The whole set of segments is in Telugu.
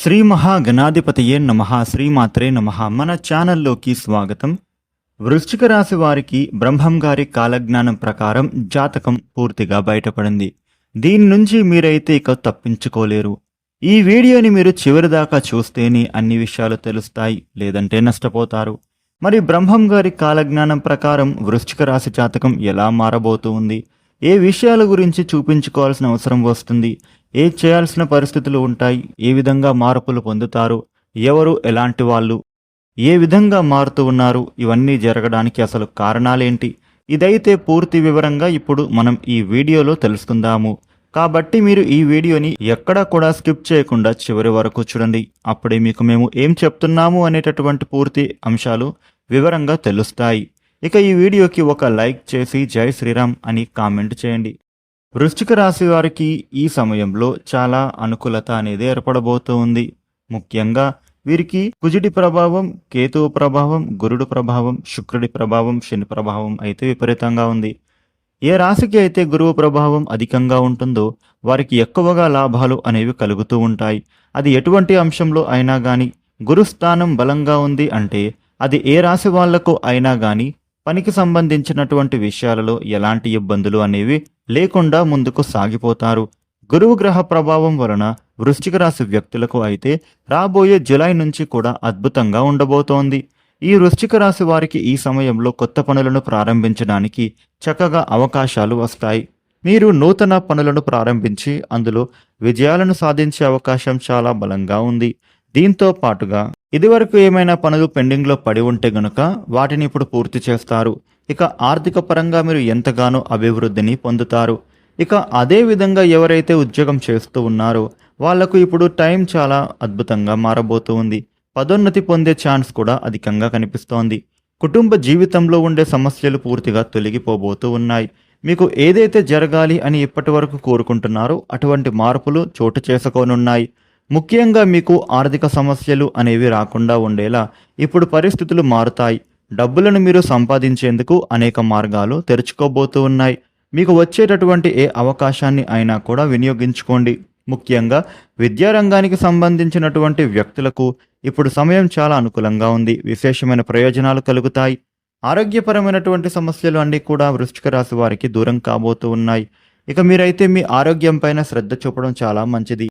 శ్రీ మహాగణాధిపతియే నమ శ్రీమాత్రే నమ. మన ఛానల్లోకి స్వాగతం. వృశ్చిక రాశి వారికి బ్రహ్మం గారి కాలజ్ఞానం ప్రకారం జాతకం పూర్తిగా బయటపడింది. దీని నుంచి మీరైతే ఇక తప్పించుకోలేరు. ఈ వీడియోని మీరు చివరి దాకా చూస్తేనే అన్ని విషయాలు తెలుస్తాయి లేదంటే నష్టపోతారు. మరి బ్రహ్మం గారి కాలజ్ఞానం ప్రకారం వృశ్చిక రాశి జాతకం ఎలా మారబోతూ ఉంది? ఏ విషయాల గురించి చూపించుకోవాల్సిన అవసరం వస్తుంది? ఏ చేయాల్సిన పరిస్థితులు ఉంటాయి? ఏ విధంగా మార్పులు పొందుతారు? ఎవరు ఎలాంటి వాళ్ళు? ఏ విధంగా మారుతూ ఉన్నారు? ఇవన్నీ జరగడానికి అసలు కారణాలేంటి? ఇదైతే పూర్తి వివరంగా ఇప్పుడు మనం ఈ వీడియోలో తెలుసుకుందాము. కాబట్టి మీరు ఈ వీడియోని ఎక్కడా కూడా స్కిప్ చేయకుండా చివరి వరకు చూడండి. అప్పుడే మీకు మేము ఏం చెప్తున్నాము అనేటటువంటి పూర్తి అంశాలు వివరంగా తెలుస్తాయి. ఇక ఈ వీడియోకి ఒక లైక్ చేసి జై శ్రీరామ్ అని కామెంట్ చేయండి. వృశ్చిక రాశి వారికి ఈ సమయంలో చాలా అనుకూలత అనేది ఏర్పడబోతూ ఉంది ముఖ్యంగా వీరికి కుజుడి ప్రభావం కేతువు ప్రభావం గురుడు ప్రభావం శుక్రుడి ప్రభావం శని ప్రభావం అయితే విపరీతంగా ఉంది. ఏ రాశికి అయితే గురువు ప్రభావం అధికంగా ఉంటుందో వారికి ఎక్కువగా లాభాలు అనేవి కలుగుతూ ఉంటాయి. అది ఎటువంటి అంశంలో అయినా కానీ గురుస్థానం బలంగా ఉంది అంటే అది ఏ రాశి వాళ్ళకు అయినా కానీ పనికి సంబంధించినటువంటి విషయాలలో ఎలాంటి ఇబ్బందులు అనేవి లేకుండా ముందుకు సాగిపోతారు. గురువు గ్రహ ప్రభావం వలన వృశ్చిక రాశి వ్యక్తులకు అయితే రాబోయే జులై నుంచి కూడా అద్భుతంగా ఉండబోతోంది. ఈ వృశ్చిక రాశి వారికి ఈ సమయంలో కొత్త పనులను ప్రారంభించడానికి చక్కగా అవకాశాలు వస్తాయి. మీరు నూతన పనులను ప్రారంభించి అందులో విజయాలను సాధించే అవకాశం చాలా బలంగా ఉంది. దీంతో పాటుగా ఇదివరకు ఏమైనా పనులు పెండింగ్లో పడి ఉంటే గనుక వాటిని ఇప్పుడు పూర్తి చేస్తారు. ఇక ఆర్థిక పరంగా మీరు ఎంతగానో అభివృద్ధిని పొందుతారు. ఇక అదే విధంగా ఎవరైతే ఉద్యోగం చేస్తూ ఉన్నారో వాళ్ళకు ఇప్పుడు టైం చాలా అద్భుతంగా మారబోతూ ఉంది. పదోన్నతి పొందే ఛాన్స్ కూడా అధికంగా కనిపిస్తోంది. కుటుంబ జీవితంలో ఉండే సమస్యలు పూర్తిగా తొలగిపోబోతూ ఉన్నాయి. మీకు ఏదైతే జరగాలి అని ఇప్పటి వరకు కోరుకుంటున్నారో అటువంటి మార్పులు చోటు చేసుకోనున్నాయి. ముఖ్యంగా మీకు ఆర్థిక సమస్యలు అనేవి రాకుండా ఉండేలా ఇప్పుడు పరిస్థితులు మారుతాయి. డబ్బులను మీరు సంపాదించేందుకు అనేక మార్గాలు తెరుచుకోబోతూ ఉన్నాయి. మీకు వచ్చేటటువంటి ఏ అవకాశాన్ని అయినా కూడా వినియోగించుకోండి. ముఖ్యంగా విద్యారంగానికి సంబంధించినటువంటి వ్యక్తులకు ఇప్పుడు సమయం చాలా అనుకూలంగా ఉంది. విశేషమైన ప్రయోజనాలు కలుగుతాయి. ఆరోగ్యపరమైనటువంటి సమస్యలు అన్నీ కూడా వృశ్చిక రాశి వారికి దూరం కాబోతూ ఉన్నాయి. ఇక మీరైతే మీ ఆరోగ్యం పైన శ్రద్ధ చూపడం చాలా మంచిది.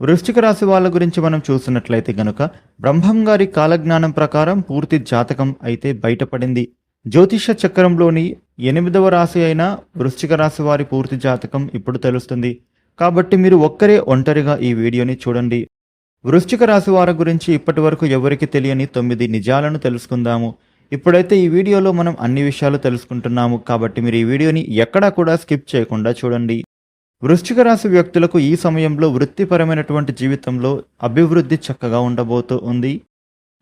వృశ్చిక రాశి వాళ్ళ గురించి మనం చూసినట్లయితే గనుక బ్రహ్మం గారి కాలజ్ఞానం ప్రకారం పూర్తి జాతకం అయితే బయటపడింది. జ్యోతిష చక్రంలోని ఎనిమిదవ రాశి అయిన వృశ్చిక రాశి వారి పూర్తి జాతకం ఇప్పుడు తెలుస్తుంది. కాబట్టి మీరు ఒక్కరే ఒంటరిగా ఈ వీడియోని చూడండి. వృశ్చిక రాశి వారి గురించి ఇప్పటి వరకు ఎవరికి తెలియని తొమ్మిది నిజాలను తెలుసుకుందాము. ఇప్పుడైతే ఈ వీడియోలో మనం అన్ని విషయాలు తెలుసుకుంటున్నాము. కాబట్టి మీరు ఈ వీడియోని ఎక్కడా కూడా స్కిప్ చేయకుండా చూడండి. వృశ్చిక రాశి వ్యక్తులకు ఈ సమయంలో వృత్తిపరమైనటువంటి జీవితంలో అభివృద్ధి చక్కగా ఉండబోతూ ఉంది.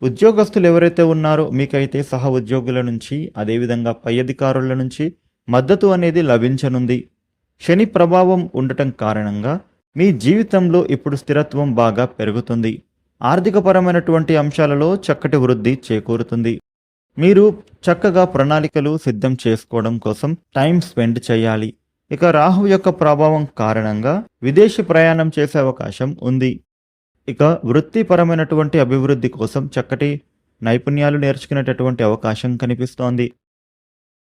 ఉద్యోగస్తులు ఎవరైతే ఉన్నారో మీకైతే సహ ఉద్యోగుల నుంచి అదేవిధంగా పై అధికారుల నుంచి మద్దతు అనేది లభించనుంది. శని ప్రభావం ఉండటం కారణంగా మీ జీవితంలో ఇప్పుడు స్థిరత్వం బాగా పెరుగుతుంది. ఆర్థికపరమైనటువంటి అంశాలలో చక్కటి వృద్ధి చేకూరుతుంది. మీరు చక్కగా ప్రణాళికలు సిద్ధం చేసుకోవడం కోసం టైం స్పెండ్ చేయాలి. ఇక రాహు యొక్క ప్రభావం కారణంగా విదేశీ ప్రయాణం చేసే అవకాశం ఉంది. ఇక వృత్తిపరమైనటువంటి అభివృద్ధి కోసం చక్కటి నైపుణ్యాలు నేర్చుకునేటటువంటి అవకాశం కనిపిస్తోంది.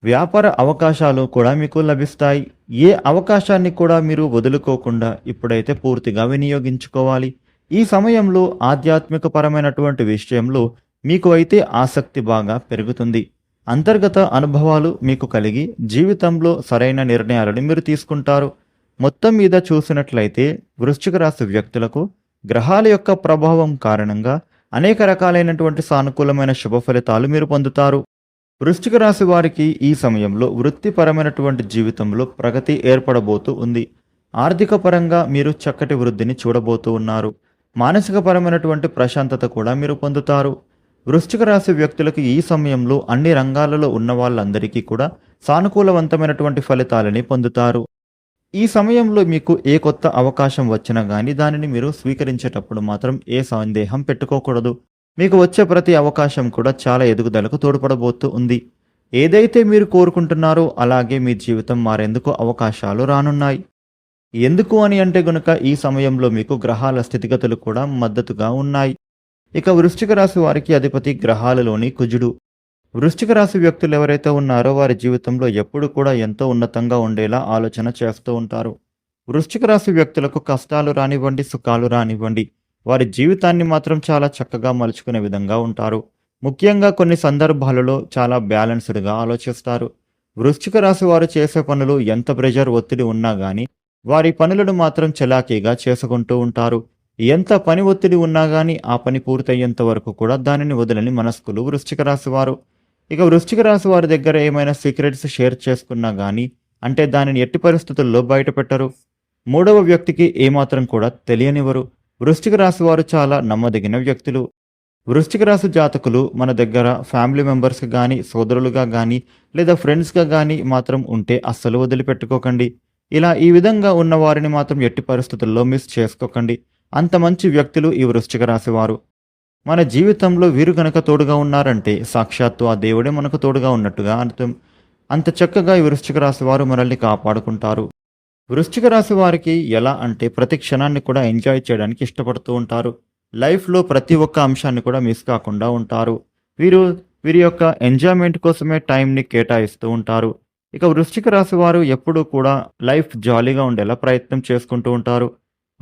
వ్యాపార అవకాశాలు కూడా మీకు లభిస్తాయి. ఏ అవకాశాన్ని కూడా మీరు వదులుకోకుండా ఇప్పుడైతే పూర్తిగా వినియోగించుకోవాలి. ఈ సమయంలో ఆధ్యాత్మిక పరమైనటువంటి విషయంలో మీకు అయితే ఆసక్తి బాగా పెరుగుతుంది. అంతర్గత అనుభవాలు మీకు కలిగి జీవితంలో సరైన నిర్ణయాలను మీరు తీసుకుంటారు. మొత్తం మీద చూసినట్లయితే వృశ్చిక రాశి వ్యక్తులకు గ్రహాల యొక్క ప్రభావం కారణంగా అనేక రకాలైనటువంటి సానుకూలమైన శుభ ఫలితాలు మీరు పొందుతారు. వృశ్చిక రాశి వారికి ఈ సమయంలో వృత్తిపరమైనటువంటి జీవితంలో ప్రగతి ఏర్పడబోతూ ఉంది. ఆర్థిక పరంగా మీరు చక్కటి వృద్ధిని చూడబోతూ ఉన్నారు. మానసిక పరమైనటువంటి ప్రశాంతత కూడా మీరు పొందుతారు. వృశ్చిక రాశి వ్యక్తులకు ఈ సమయంలో అన్ని రంగాలలో ఉన్న వాళ్ళందరికీ కూడా సానుకూలవంతమైనటువంటి ఫలితాలని పొందుతారు. ఈ సమయంలో మీకు ఏ కొత్త అవకాశం వచ్చినా కానీ దానిని మీరు స్వీకరించేటప్పుడు మాత్రం ఏ సందేహం పెట్టుకోకూడదు. మీకు వచ్చే ప్రతి అవకాశం కూడా చాలా ఎదుగుదలకు తోడ్పడబోతూ ఉంది. ఏదైతే మీరు కోరుకుంటున్నారో అలాగే మీ జీవితం మారేందుకు అవకాశాలు రానున్నాయి. ఎందుకు అని అంటే గనుక ఈ సమయంలో మీకు గ్రహాల స్థితిగతులు కూడా మద్దతుగా ఉన్నాయి. ఇక వృశ్చిక రాశి వారికి అధిపతి గ్రహాలలోని కుజుడు. వృశ్చిక రాశి వ్యక్తులు ఎవరైతే ఉన్నారో వారి జీవితంలో ఎప్పుడు కూడా ఎంతో ఉన్నతంగా ఉండేలా ఆలోచన చేస్తూ ఉంటారు. వృశ్చిక రాశి వ్యక్తులకు కష్టాలు రానివ్వండి సుఖాలు రానివ్వండి. వారి జీవితాన్ని మాత్రం చాలా చక్కగా మలుచుకునే విధంగా ఉంటారు. ముఖ్యంగా కొన్ని సందర్భాలలో చాలా బ్యాలెన్స్డ్గా ఆలోచిస్తారు. వృశ్చిక రాశి వారు చేసే పనులు ఎంత ప్రెషర్ ఒత్తిడి ఉన్నా కానీ వారి పనులను మాత్రం చలాకీగా చేసుకుంటూ ఉంటారు. ఎంత పని ఒత్తిడి ఉన్నా కానీ ఆ పని పూర్తయ్యేంత వరకు కూడా దానిని వదలని మనస్కులు వృశ్చిక రాశి వారు. ఇక వృశ్చిక రాశి వారి దగ్గర ఏమైనా సీక్రెట్స్ షేర్ చేసుకున్నా కానీ అంటే దానిని ఎట్టి పరిస్థితుల్లో బయటపెట్టరు. మూడవ వ్యక్తికి ఏమాత్రం కూడా తెలియనివ్వరు. వృశ్చిక రాశి వారు చాలా నమ్మదగిన వ్యక్తులు. వృశ్చిక రాశి జాతకులు మన దగ్గర ఫ్యామిలీ మెంబర్స్కి కానీ సోదరులుగా కానీ లేదా ఫ్రెండ్స్గా కానీ మాత్రం ఉంటే అస్సలు వదిలిపెట్టుకోకండి. ఇలా ఈ విధంగా ఉన్న వారిని మాత్రం ఎట్టి పరిస్థితుల్లో మిస్ చేసుకోకండి. అంత మంచి వ్యక్తులు ఈ వృశ్చిక రాశి వారు మన జీవితంలో వీరు గనక తోడుగా ఉన్నారంటే సాక్షాత్తు ఆ దేవుడే మనకు తోడుగా ఉన్నట్టుగా అర్థం అంత చక్కగా ఈ వృశ్చిక రాశి వారు మనల్ని కాపాడుకుంటారు. వృశ్చిక రాశి వారికి ఎలా అంటే ప్రతి క్షణాన్ని కూడా ఎంజాయ్ చేయడానికి ఇష్టపడుతూ ఉంటారు. లైఫ్లో ప్రతి ఒక్క అంశాన్ని కూడా మిస్ కాకుండా ఉంటారు. వీరు వీరి యొక్క ఎంజాయ్మెంట్ కోసమే టైంని కేటాయిస్తూ ఉంటారు. ఇక వృశ్చిక రాశి వారు ఎప్పుడూ కూడా లైఫ్ జాలీగా ఉండేలా ప్రయత్నం చేసుకుంటూ ఉంటారు.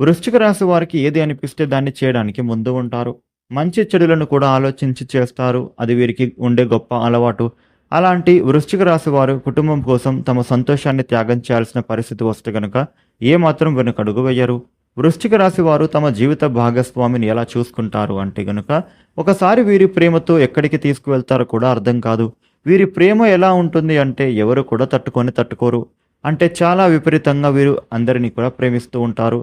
వృశ్చిక రాశి వారికి ఏది అనిపిస్తే దాన్ని చేయడానికి ముందు ఉంటారు. మంచి చెడులను కూడా ఆలోచించి చేస్తారు. అది వీరికి ఉండే గొప్ప అలవాటు. అలాంటి వృశ్చిక రాశి వారు కుటుంబం కోసం తమ సంతోషాన్ని త్యాగం చేయాల్సిన పరిస్థితి వస్తే గనుక ఏమాత్రం వెనుకడుగు వేయరు. వృశ్చిక రాశి వారు తమ జీవిత భాగస్వామిని ఎలా చూసుకుంటారు అంటే గనుక ఒకసారి వీరి ప్రేమతో ఎక్కడికి తీసుకువెళ్తారో కూడా అర్థం కాదు. వీరి ప్రేమ ఎలా ఉంటుంది అంటే ఎవరు కూడా తట్టుకొని తట్టుకోరు. అంటే చాలా విపరీతంగా వీరు అందరినీ కూడా ప్రేమిస్తూ ఉంటారు.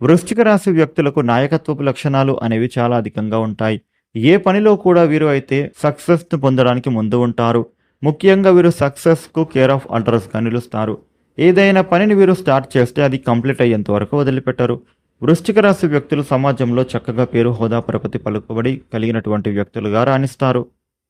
వృశ్చిక రాశి వ్యక్తులకు నాయకత్వపు లక్షణాలు అనేవి చాలా అధికంగా ఉంటాయి. ఏ పనిలో కూడా వీరు అయితే సక్సెస్ను పొందడానికి ముందు ఉంటారు. ముఖ్యంగా వీరు సక్సెస్కు కేర్ ఆఫ్ అడ్రస్గా నిలుస్తారు. ఏదైనా పనిని వీరు స్టార్ట్ చేస్తే అది కంప్లీట్ అయ్యేంత వరకు వదిలిపెట్టరు. వృశ్చిక రాశి వ్యక్తులు సమాజంలో చక్కగా పేరు హోదా ప్రపతి పలుకుబడి కలిగినటువంటి వ్యక్తులుగా రాణిస్తారు.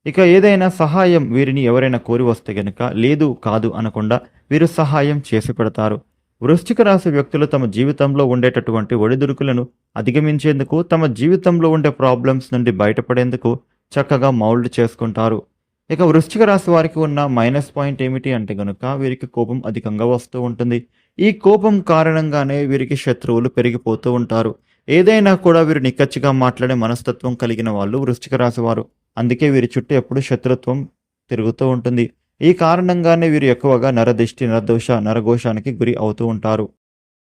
ఇక ఏదైనా సహాయం వీరిని ఎవరైనా కోరి వస్తే గనుక లేదు కాదు అనకుండా వీరు సహాయం చేసి పెడతారు. వృశ్చిక రాశి వ్యక్తులు తమ జీవితంలో ఉండేటటువంటి ఒడిదుడుకులను అధిగమించేందుకు తమ జీవితంలో ఉండే ప్రాబ్లమ్స్ నుండి బయటపడేందుకు చక్కగా మౌల్డ్ చేసుకుంటారు. ఇక వృశ్చిక రాశి వారికి ఉన్న మైనస్ పాయింట్ ఏమిటి అంటే గనుక వీరికి కోపం అధికంగా వస్తూ ఉంటుంది. ఈ కోపం కారణంగానే వీరికి శత్రువులు పెరిగిపోతూ ఉంటారు. ఏదైనా కూడా వీరు నిక్కచ్చిగా మాట్లాడే మనస్తత్వం కలిగిన వాళ్ళు వృశ్చిక రాశి వారు. అందుకే వీరి చుట్టూ ఎప్పుడు శత్రుత్వం తిరుగుతూ ఉంటుంది. ఈ కారణంగానే వీరు ఎక్కువగా నరదిష్టి నరదోష నరఘోషానికి గురి అవుతూ ఉంటారు.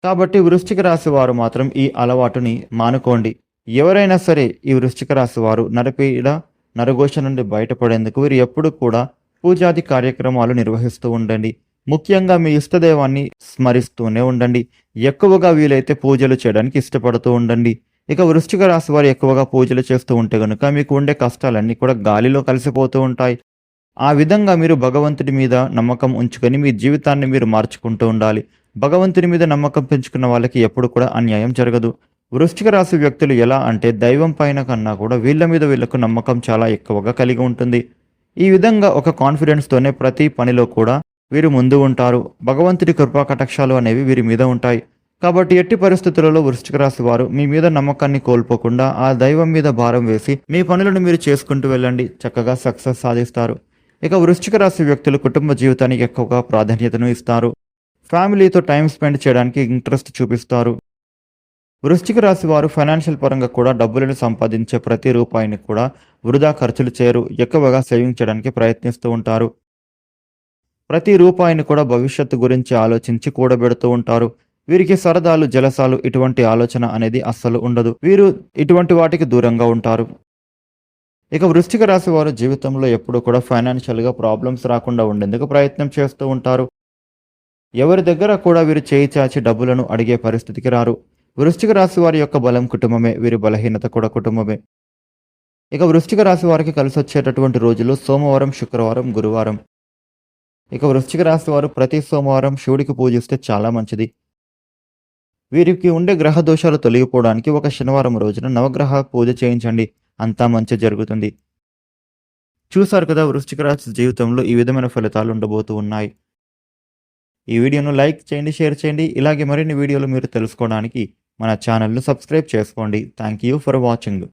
కాబట్టి వృశ్చిక రాశి వారు మాత్రం ఈ అలవాటుని మానుకోండి. ఎవరైనా సరే ఈ వృశ్చిక రాశి వారు నరపీడ నరఘోష నుండి బయటపడేందుకు వీరు ఎప్పుడు కూడా పూజాది కార్యక్రమాలు నిర్వహిస్తూ ఉండండి. ముఖ్యంగా మీ ఇష్టదైవాన్ని స్మరిస్తూనే ఉండండి. ఎక్కువగా వీలైతే పూజలు చేయడానికి ఇష్టపడుతూ ఉండండి. ఇక వృశ్చిక రాశి వారు ఎక్కువగా పూజలు చేస్తూ ఉంటే కనుక మీకు ఉండే కష్టాలన్నీ కూడా గాలిలో కలిసిపోతూ ఉంటాయి. ఆ విధంగా మీరు భగవంతుడి మీద నమ్మకం ఉంచుకొని మీ జీవితాన్ని మీరు మార్చుకుంటూ ఉండాలి. భగవంతుని మీద నమ్మకం పెంచుకున్న వాళ్ళకి ఎప్పుడు కూడా అన్యాయం జరగదు. వృష్టిక రాశి వ్యక్తులు ఎలా అంటే దైవం పైన కన్నా కూడా వీళ్ళ మీద వీళ్ళకు నమ్మకం చాలా ఎక్కువగా కలిగి ఉంటుంది. ఈ విధంగా ఒక కాన్ఫిడెన్స్తోనే ప్రతి పనిలో కూడా వీరు ముందు ఉంటారు. భగవంతుడి కృపా కటాక్షాలు అనేవి వీరి మీద ఉంటాయి. కాబట్టి ఎట్టి పరిస్థితులలో వృశ్చిక రాశి వారు మీ మీద నమ్మకాన్ని కోల్పోకుండా ఆ దైవం మీద భారం వేసి మీ పనులను మీరు చేసుకుంటూ వెళ్ళండి. చక్కగా సక్సెస్ సాధిస్తారు. ఇక వృశ్చిక రాశి వ్యక్తులు కుటుంబ జీవితానికి ఎక్కువగా ప్రాధాన్యతను ఇస్తారు. ఫ్యామిలీతో టైం స్పెండ్ చేయడానికి ఇంట్రెస్ట్ చూపిస్తారు. వృశ్చిక రాశి వారు ఫైనాన్షియల్ పరంగా కూడా డబ్బులను సంపాదించే ప్రతి రూపాయిని కూడా వృధా ఖర్చులు చేయరు. ఎక్కువగా సేవింగ్ చేయడానికి ప్రయత్నిస్తూ ఉంటారు. ప్రతి రూపాయిని కూడా భవిష్యత్తు గురించి ఆలోచించి కూడబెడుతూ ఉంటారు. వీరికి సరదాలు జలసాలు ఇటువంటి ఆలోచన అనేది అస్సలు ఉండదు. వీరు ఇటువంటి వాటికి దూరంగా ఉంటారు. ఇక వృశ్చిక రాశి వారు జీవితంలో ఎప్పుడూ కూడా ఫైనాన్షియల్గా ప్రాబ్లమ్స్ రాకుండా ఉండేందుకు ప్రయత్నం చేస్తూ ఉంటారు. ఎవరి దగ్గర కూడా వీరు చేయి చాచి డబ్బులను అడిగే పరిస్థితికి రారు. వృశ్చిక రాశి వారి యొక్క బలం కుటుంబమే వీరి బలహీనత కూడా కుటుంబమే. ఇక వృశ్చిక రాశి వారికి కలిసి వచ్చేటటువంటి రోజులు సోమవారం శుక్రవారం గురువారం. ఇక వృశ్చిక రాశి వారు ప్రతి సోమవారం శివుడికి పూజిస్తే చాలా మంచిది. వీరికి ఉండే గ్రహ దోషాలు తొలగిపోవడానికి ఒక శనివారం రోజున నవగ్రహ పూజ చేయించండి. అంతా మంచి జరుగుతుంది. చూసారు కదా వృశ్చిక రాశి జీవితంలో ఈ విధమైన ఫలితాలు ఉండబోతూ ఉన్నాయి. ఈ వీడియోను లైక్ చేయండి షేర్ చేయండి. ఇలాగే మరిన్ని వీడియోలు మీరు తెలుసుకోవడానికి మన ఛానల్ను సబ్స్క్రైబ్ చేసుకోండి. Thank you for watching.